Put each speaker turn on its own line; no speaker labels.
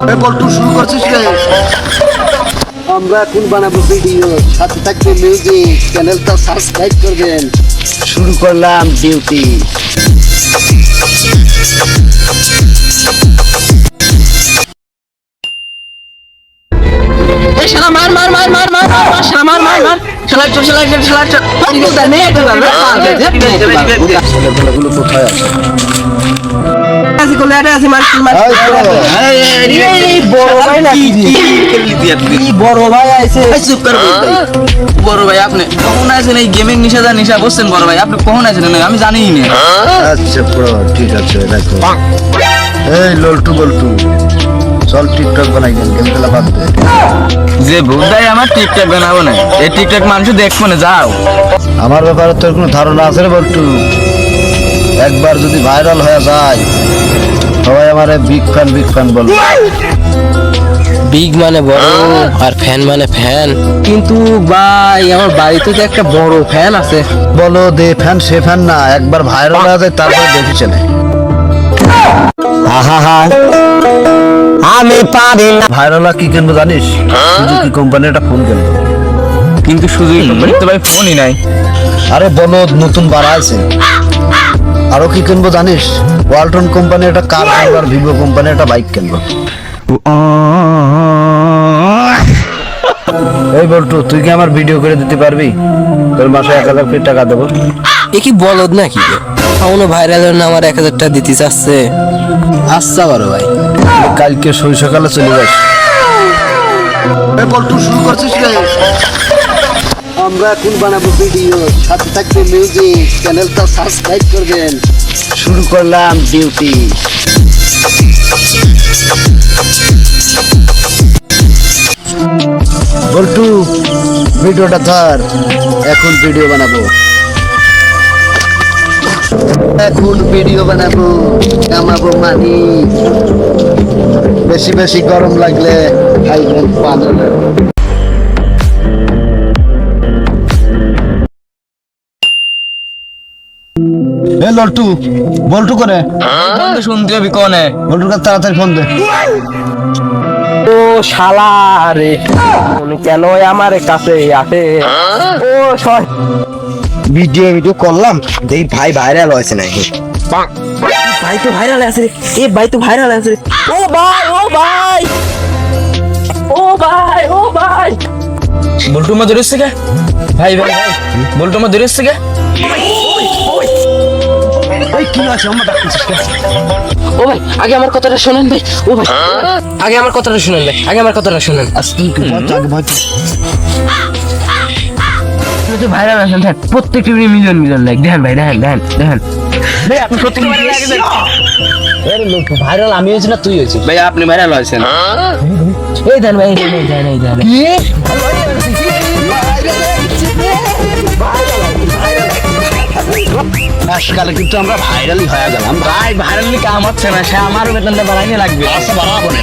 বল্টু শুরু করছিস রে আমরা এখন বানাবো ভিডিও সাথে থাকবে মিউজিক চ্যানেলটা সাবস্ক্রাইব করবেন শুরু করলাম ডিউটি
শালা মার মার মার মার মার মার মার শালা মার মার মার শালা চল শালা চল শালা চল ঠিক আছে নে একটু ভালো
ছেলেগুলো কোথায় আছে
আছে আছে মার মার
এই
বড় ভাই না কি বড় ভাই আইছে।
চুপ কর বড় ভাই আপনি কখন আছেন এই গেমিং নিষেধা নিশা বসছেন বড় ভাই। আপনি কখন আছেন আমি জানিই না।
আচ্ছা পুরো ঠিক আছে দেখো। এই লল্টু বল্টু চল টিকটক বানাই গেম গেম খেলা বাদ দে।
যে আমার টিকটক বানাবো না। এই টিকটক মানুষ দেখব না যাও।
আমার ব্যাপারে তোর কোনো ধারণা আছে রে বল্টু? একবার যদি ভাইরাল হয়ে যায় সবাই আমার big fan big fan
big মানে বড় আর ফ্যান মানে ফ্যান কিন্তু ভাই আমার বাড়িতে তো একটা বড় ফ্যান আছে।
বলো দে ফ্যান সে ফ্যান না একবার ভাইরাল হয়ে যায় তারপরে দেখি চলে।
আমি পারি না।
ভাইরাল কি কিনবো জানিস? কি কোম্পানি একটা ফোন কিনবো?
কিন্তু শুধু তো ভাই ফোনই নাই।
আরে বলো নতুন বাড়া আছে আরও কি কিনবো জানিস? ওয়ালটন কোম্পানি একটা কার কিনবো আর ভিভো কোম্পানি একটা বাইক কিনবো এই বলটু তুই কি আমার ভিডিও করে দিতে পারবি? তোর মাসে এক হাজার কোটি টাকা দেবো।
এ কি বলদ নাকি? কোনো ভাইরাল না আমার এক হাজার টাকা দিতে চাচ্ছে। আচ্ছা বড় ভাই
কালকে সই সকালে চলে যাস বল্টু শুরু করছিস রে? আমরা এখন বানাবো ভিডিও সাথে থাকবে মিউজিক চ্যানেলটা সাবস্ক্রাইব করবেন। শুরু করলাম ডিউটি বল্টু, ভিডিওটা ধর, এখন ভিডিও বানাবো। এখন ভিডিও বানাবো কামাবো মানি বেশি বেশি গরম লাগলে খাইবেন পানি। এ লল্টু বল্টু করে
বন্ধু শুনতে হবে কনে?
বল্টুর কাছে তাড়াতাড়ি ফোন দে।
ও শালা রে কেন আমার কাছে আসে? ও সর
ভিডিও ভিডিও করলাম এই ভাই ভাইরাল হয়েছে নাকি?
ভাই তো ভাইরাল আছে রে এ ভাই তো ভাইরাল আছে রে। ও ভাই ও ভাই ও ভাই ও ভাই।
বল্টু মা ধরেছে কে? ভাই ভাই ভাই বল্টু মা ধরেছে কে?
ও ভাই আগে আমার কথাটা শুনেন ভাই। ও ভাই আগে আমার কথাটা শুনেন ভাই আগে আমার কথাটা শুনেন।
ভাইরাল আছেন স্যার প্রত্যেকটি মিলিয়ন মিলিয়ন লাইক দেখেন ভাই দেখেন দেখেন দেখেন। ভাই আপনি সত্যি
ভাইরাল আমি হয়েছি না তুই হয়েছিস?
ভাই আপনি ভাইরাল হয়েছেন।
এই দেন ভাই এই দেন এই দেন এই দেন
আজকাল কিন্তু আমরা ভাইরালই হয়ে গেলাম।
ভাই ভাইরালি কাম হচ্ছে না, সে আমার বেতনটা বাড়াইনি লাগবে।
আচ্ছা বাড়াবো না